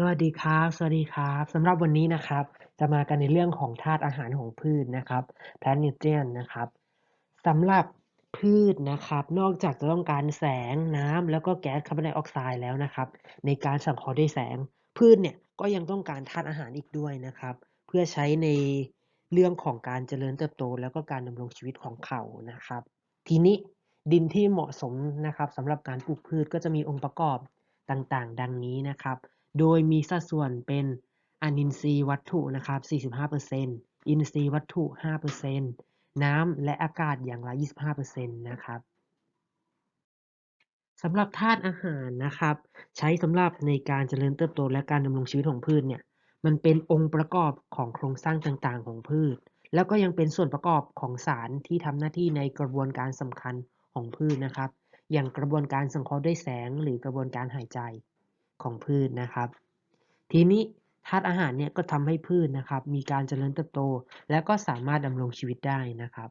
สวัสดีครับ สวัสดีครับสำหรับวันนี้นะครับ จะมากันในเรื่องของธาตุอาหารของพืชนะครับ plant nutrient นะครับสำหรับพืชนะครับ นอกจากจะต้องการแสงน้ำแล้วก็แก๊สคาร์บอนไดออกไซด์แล้วนะครับ ในการสังเคราะห์ด้วยแสง พืชเนี่ยก็ยังต้องการธาตุอาหารอีกด้วยนะครับ เพื่อใช้ในเรื่องของการเจริญเติบโต แล้วก็การดำรงชีวิตของเขานะครับ ทีนี้ดินที่เหมาะสมนะครับสำหรับการปลูกพืชก็จะมีองค์ประกอบต่างๆ ดังนี้นะครับ โดยมีสัดส่วนเป็นอนินทรีย์วัตถุนะครับ 45%อินทรีย์วัตถุ 5%น้ำและอากาศอย่างละ 25%นะครับสำหรับธาตุอาหารนะครับ ใช้สำหรับในการเจริญเติบโตและการดำรงชีวิตของพืชเนี่ยมันเป็นองค์ประกอบของโครงสร้างต่างๆ ของพืช แล้วก็ยังเป็นส่วนประกอบของสารที่ทำหน้าที่ในกระบวนการสำคัญของพืชนะครับ อย่างกระบวนการสังเคราะห์ด้วยแสงหรือกระบวนการหายใจ ของพืชนะครับ ทีนี้ธาตุอาหารเนี่ยก็ทำให้พืชนะครับ มีการเจริญเติบโต และก็สามารถดำรงชีวิตได้นะครับ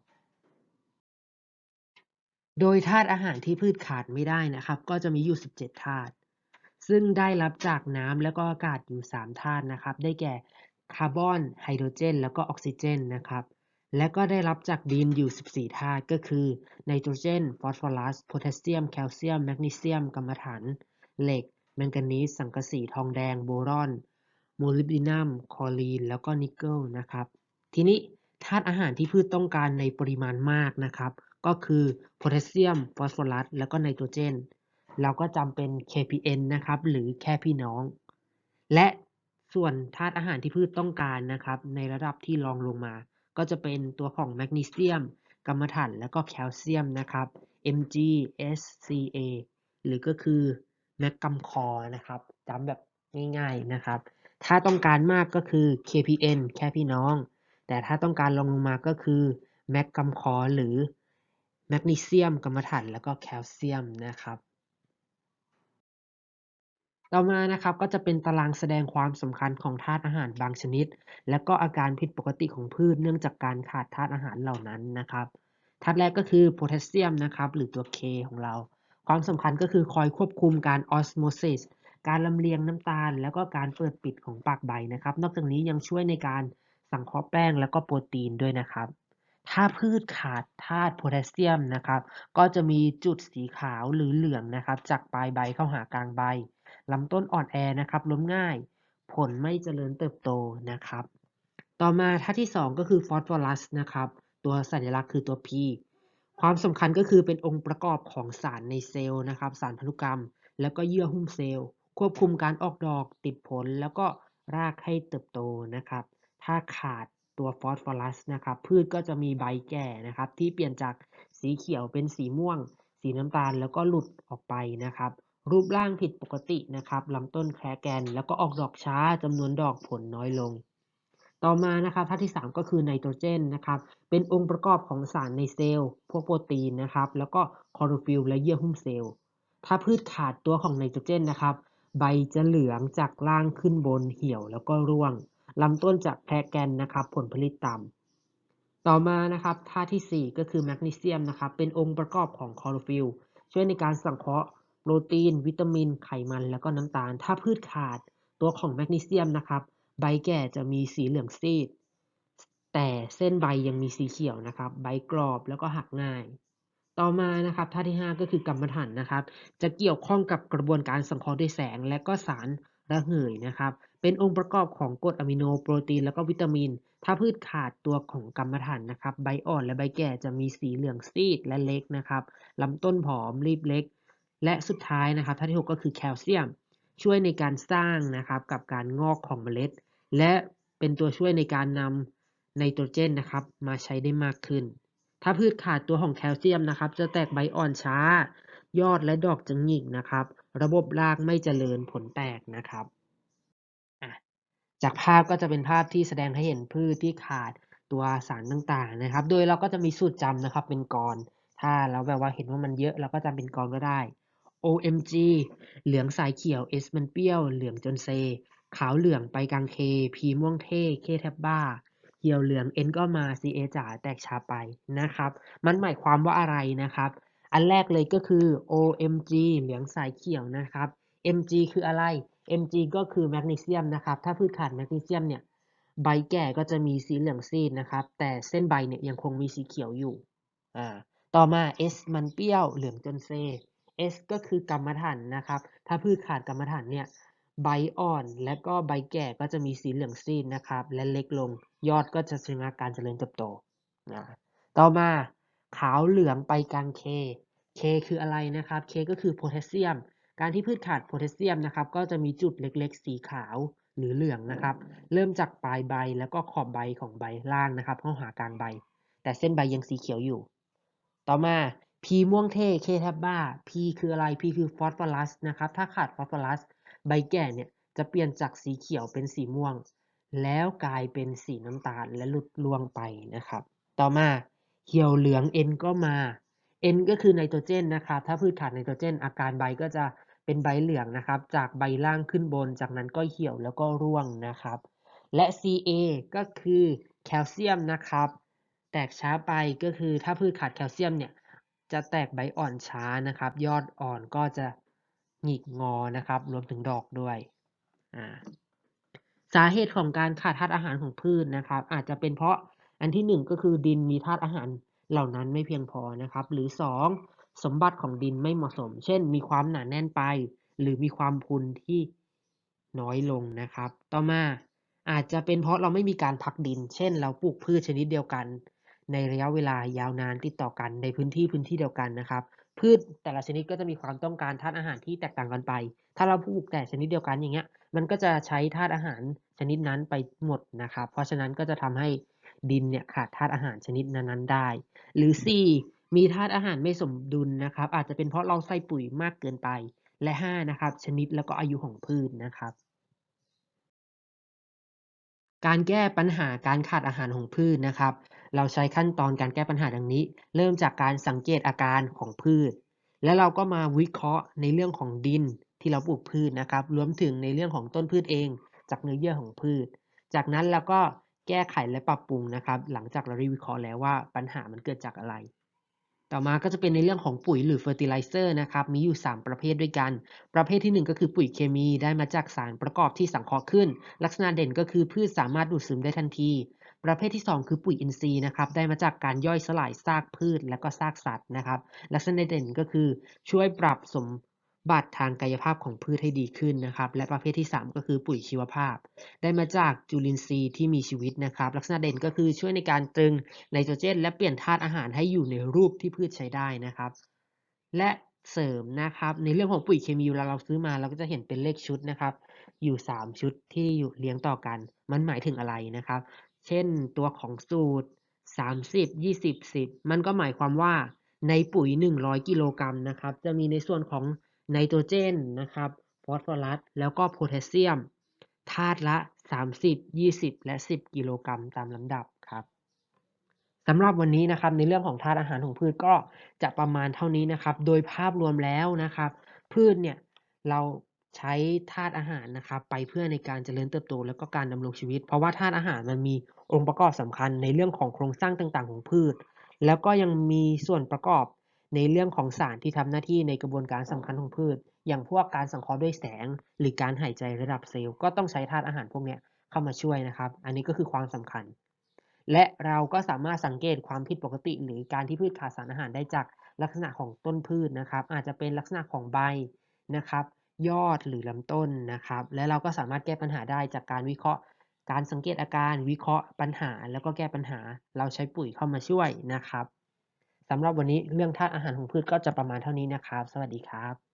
โดยธาตุอาหารที่พืชขาดไม่ได้นะครับ ก็จะมีอยู่ 17ธาตุซึ่งได้รับจากน้ำแล้วก็อากาศอยู่3ธาตุนะครับ ได้แก่คาร์บอนไฮโดรเจน แล้วก็ออกซิเจนนะครับ และก็ได้รับจากดินอยู่ 14ธาตุก็คือไนโตรเจน ฟอสฟอรัส โพแทสเซียม แคลเซียม แมกนีเซียม กัมมันถัน เหล็ก แมงกานีสสังกะสีทองแดงโบรอน โมลิบดีนัมคอรีน แล้วก็นิกเกิลนะครับ ทีนี้ธาตุอาหารที่พืชต้องการในปริมาณมากนะครับ ก็คือโพแทสเซียม ฟอสฟอรัส แล้วก็ไนโตรเจน เราก็จำเป็น KPN นะครับ หรือแค่พี่น้อง และส่วนธาตุอาหารที่พืชต้องการนะครับ ในระดับที่รองลงมา ก็จะเป็นตัวของแมกนีเซียมกัมมันถัน แล้วก็แคลเซียมนะครับ MgSCA หรือก็คือ แมกกัมคอนะครับจำแบบง่ายๆนะครับ ถ้าต้องการมากก็คือ KPN แค่พี่น้อง แต่ถ้าต้องการลงลงมาก็คือแมกกัมคอหรือแมกนีเซียมกัมมันถันแล้วก็แคลเซียมนะครับต่อมานะครับก็จะเป็นตารางแสดงความสำคัญของธาตุอาหารบางชนิด และก็อาการผิดปกติของพืชเนื่องจากการขาดธาตุอาหารเหล่านั้นนะครับธาตุแรกก็คือโพแทสเซียมนะครับหรือตัว K ของเรา ความสำคัญก็คือคอยควบคุมการออสโมซิสการลำเลียงน้ำตาล แล้วก็การเปิดปิดของปากใบนะครับ นอกจากนี้ยังช่วยในการสังเคราะห์แป้งแล้วก็โปรตีนด้วยนะครับ ถ้าพืชขาดธาตุโพแทสเซียมนะครับ ก็จะมีจุดสีขาวหรือเหลืองนะครับ จากปลายใบเข้าหากลางใบลำต้นอ่อนแอนะครับ ล้มง่าย ผลไม่เจริญเติบโตนะครับ ต่อมาธาตุที่ 2 ก็คือฟอสฟอรัสนะครับ ตัวสัญลักษณ์คือตัว P ความสำคัญก็คือเป็นองค์ประกอบของสารในเซลล์นะครับ สารพันธุกรรม แล้วก็เยื่อหุ้มเซลล์ ควบคุมการออกดอกติดผล แล้วก็รากให้เติบโตนะครับ ถ้าขาดตัวฟอสฟอรัสนะครับ พืชก็จะมีใบแก่นะครับ ที่เปลี่ยนจากสีเขียวเป็นสีม่วง สีน้ำตาลแล้วก็หลุดออกไปนะครับ รูปร่างผิดปกตินะครับลำต้นแคร์แกน แล้วก็ออกดอกช้าจำนวนดอกผลน้อยลง ต่อมานะครับธาตุที่ 3 ก็คือไนโตรเจนนะครับเป็นองค์ประกอบของสารในเซลล์พวกโปรตีนนะครับแล้วก็คลอโรฟิลและเยื่อหุ้มเซลล์ถ้าพืชขาดตัวของไนโตรเจนนะครับใบจะเหลืองจากล่างขึ้นบนเหี่ยวแล้วก็ร่วงลำต้นจะแพรแกนนะครับผลผลิตต่ำต่อมานะครับธาตุที่ 4 ก็คือแมกนีเซียมนะครับเป็นองค์ประกอบของคลอโรฟิลช่วยในการสังเคราะห์โปรตีน วิตามิน ไขมัน แล้วก็น้ำตาล ถ้าพืชขาดตัวของแมกนีเซียมนะครับ ใบแก่จะมีสีเหลืองซีด แต่เส้นใบยังมีสีเขียวนะครับ ใบกรอบแล้วก็หักง่าย ต่อมานะครับธาตุที่ 5 ก็คือกรรมฐานนะครับ จะเกี่ยวข้องกับกระบวนการสังเคราะห์ด้วยแสง และก็สารระเหยนะครับ เป็นองค์ประกอบของกรดอะมิโนโปรตีน แล้วก็วิตามิน ถ้าพืชขาดตัวของกรรมฐานนะครับ ใบอ่อนและใบแก่จะมีสีเหลืองซีดและเล็กนะครับลำต้นผอมรีบเล็ก และสุดท้ายนะครับธาตุที่ 6 ก็คือแคลเซียม ช่วยในการสร้างนะครับกับการงอกของเมล็ด และเป็นตัวช่วยในการนำไนโตรเจนนะครับ มาใช้ได้มากขึ้น ถ้าพืชขาดตัวของแคลเซียมนะครับ จะแตกใบอ่อนช้า ยอดและดอกจะหงิกนะครับ ระบบรากไม่เจริญผลแตกนะครับ จากภาพก็จะเป็นภาพที่แสดงให้เห็นพืชที่ขาดตัวสารต่างๆนะครับ โดยเราก็จะมีสูตรจำนะครับเป็นกร ถ้าเราแบบว่าเห็นว่ามันเยอะเราก็จำเป็นกรก็ได้ OMG เหลืองสายเขียว S มันเปรี้ยว เหลืองจนเซ ขาวเหลืองไปกลางเค P ม่วงเท่ K แทบบ้าเหี่ยวเหลือง N ก็มา CA จ๋าแตกชาไปนะครับ มันหมายความว่าอะไรนะครับ อันแรกเลยก็คือ OMG เหลืองสายเขียวนะครับ MG คืออะไร Mg ก็คือแมกนีเซียมนะครับ ถ้าพืชขาดแมกนีเซียมเนี่ย ใบแก่ก็จะมีสีเหลืองซีดนะครับ แต่เส้นใบเนี่ยยังคงมีสีเขียวอยู่ อ่า ต่อมา S มันเปรี้ยวเหลืองจนเซ S ก็คือกรรมฐานนะครับ ถ้าพืชขาดกรรมฐานเนี่ย ใบอ่อนและก็ใบแก่ก็จะมีสีเหลืองซีดนะครับ และเล็กลงยอดก็จะชะงักการเจริญเติบโตนะต่อมาขาวเหลืองไปกลาง K K คืออะไรนะครับ K ก็คือโพแทสเซียม การที่พืชขาดโพแทสเซียมนะครับ ก็จะมีจุดเล็กๆ สีขาวหรือเหลืองนะครับ เริ่มจากปลายใบแล้วก็ขอบใบของใบล่างนะครับ เข้าหากลางใบ แต่เส้นใบยังสีเขียวอยู่ ต่อมา P ม่วงเท่ K แทบบ้า P คืออะไร P คือฟอสฟอรัสนะครับ ถ้าขาดฟอสฟอรัส ใบแก่เนี่ยจะเปลี่ยนจากสีเขียวเป็นสีม่วง แล้วกลายเป็นสีน้ำตาลและหลุดล่วงไปนะครับ ต่อมาเหี่ยวเหลือง N ก็มา N ก็คือไนโตรเจนนะครับ ถ้าพืชขาดไนโตรเจน อาการใบก็จะเป็นใบเหลืองนะครับ จากใบล่างขึ้นบน จากนั้นก็เหี่ยวแล้วก็ร่วงนะครับ และ Ca ก็คือแคลเซียมนะครับ แตกช้าไปก็คือถ้าพืชขาดแคลเซียมเนี่ย จะแตกใบอ่อนช้านะครับ ยอดอ่อนก็จะ หงิกงอนะครับ รวมถึงดอกด้วยอ่าสาเหตุของการขาดธาตุอาหารของพืชนะครับ อาจจะเป็นเพราะอันที่หนึ่งก็คือดินมีธาตุอาหารเหล่านั้นไม่เพียงพอนะครับ หรือสองสมบัติของดินไม่เหมาะสม เช่น มีความหนาแน่นไป หรือมีความพุนที่น้อยลงนะครับ ต่อมาอาจจะเป็นเพราะเราไม่มีการพักดิน เช่น เราปลูกพืชชนิดเดียวกัน ในระยะเวลายาวนานติดต่อกันในพื้นที่พื้นที่เดียวกันนะครับ พืชแต่ละชนิดก็จะมีความต้องการธาตุอาหารที่แตกต่างกันไป ถ้าเราปลูกแต่ชนิดเดียวกันอย่างเงี้ย มันก็จะใช้ธาตุอาหารชนิดนั้นไปหมดนะครับ เพราะฉะนั้นก็จะทำให้ดินเนี่ยขาดธาตุอาหารชนิดนั้นๆได้ หรือ 4 มีธาตุอาหารไม่สมดุลนะครับ อาจจะเป็นเพราะเราใส่ปุ๋ยมากเกินไป และ 5 นะครับ ชนิดแล้วก็อายุของพืชนะครับ การแก้ปัญหาการขาดอาหารของพืชนะครับ เราใช้ขั้นตอนการแก้ปัญหาดังนี้ เริ่มจากการสังเกตอาการของพืช แล้วเราก็มาวิเคราะห์ในเรื่องของดินที่เราปลูกพืชนะครับ รวมถึงในเรื่องของต้นพืชเอง จากเนื้อเยื่อของพืช จากนั้นเราก็แก้ไขและปรับปรุงนะครับ หลังจากเราได้วิเคราะห์แล้วว่าปัญหามันเกิดจากอะไร ต่อมาก็จะเป็นในเรื่องของปุ๋ยหรือเฟอร์ติไลเซอร์นะครับ มีอยู่ 3 ประเภทด้วยกัน ประเภทที่ 1 ก็คือปุ๋ยเคมีได้มาจากสารประกอบที่สังเคราะห์ขึ้น ลักษณะเด่นก็คือพืชสามารถดูดซึมได้ทันที ประเภทที่ 2 คือปุ๋ยอินทรีย์นะครับ ได้มาจากการย่อยสลายซากพืช และก็ซากสัตว์นะครับ ลักษณะเด่นก็คือช่วยปรับสม บัติทางกายภาพของพืชให้ดีขึ้นนะครับ และประเภทที่ 3 ก็คือปุ๋ยชีวภาพ ได้มาจากจุลินทรีย์ที่มีชีวิตนะครับ ลักษณะเด่นก็คือช่วยในการตรึงไนโตรเจน และเปลี่ยนธาตุอาหารให้อยู่ในรูปที่พืชใช้ได้นะครับ และเสริมนะครับ ในเรื่องของปุ๋ยเคมีเวลาเราซื้อมาเราก็จะเห็นเป็นเลขชุดนะครับ อยู่ 3 ชุดที่อยู่เรียงต่อกัน มันหมายถึงอะไรนะครับ เช่นตัวของสูตร 30 20 10 มันก็หมายความว่าในปุ๋ย 100 กิโลกรัมนะครับ จะมีในส่วนของ ไนโตรเจนนะครับฟอสฟอรัสแล้วก็โพแทสเซียมธาตุละ 30 20 และ 10 กิโลกรัมตามลำดับครับสำหรับวันนี้นะครับในเรื่องของธาตุอาหารของพืชก็จะประมาณเท่านี้นะครับ โดยภาพรวมแล้วนะครับ พืชเนี่ยเราใช้ธาตุอาหารนะครับ ไปเพื่อในการเจริญเติบโต แล้วก็การดำรงชีวิต เพราะว่าธาตุอาหารมันมีองค์ประกอบสำคัญในเรื่องของโครงสร้างต่างๆ ของพืช แล้วก็ยังมีส่วนประกอบ ในเรื่องของสารที่ทำหน้าที่ในกระบวนการสำคัญของพืช อย่างพวกการสังเคราะห์ด้วยแสง หรือการหายใจระดับเซลล์ก็ต้องใช้ธาตุอาหารพวกนี้เข้ามาช่วยนะครับ อันนี้ก็คือความสำคัญ และเราก็สามารถสังเกตความผิดปกติ หรือการที่พืชขาดสารอาหารได้จากลักษณะของต้นพืชนะครับ อาจจะเป็นลักษณะของใบนะครับ ยอดหรือลำต้นนะครับ และเราก็สามารถแก้ปัญหาได้จากการวิเคราะห์ การสังเกตอาการวิเคราะห์ปัญหา แล้วก็แก้ปัญหา เราใช้ปุ๋ยเข้ามาช่วยนะครับ สำหรับวันนี้เรื่องธาตุอาหารของพืชก็จะประมาณเท่านี้นะครับ สวัสดีครับ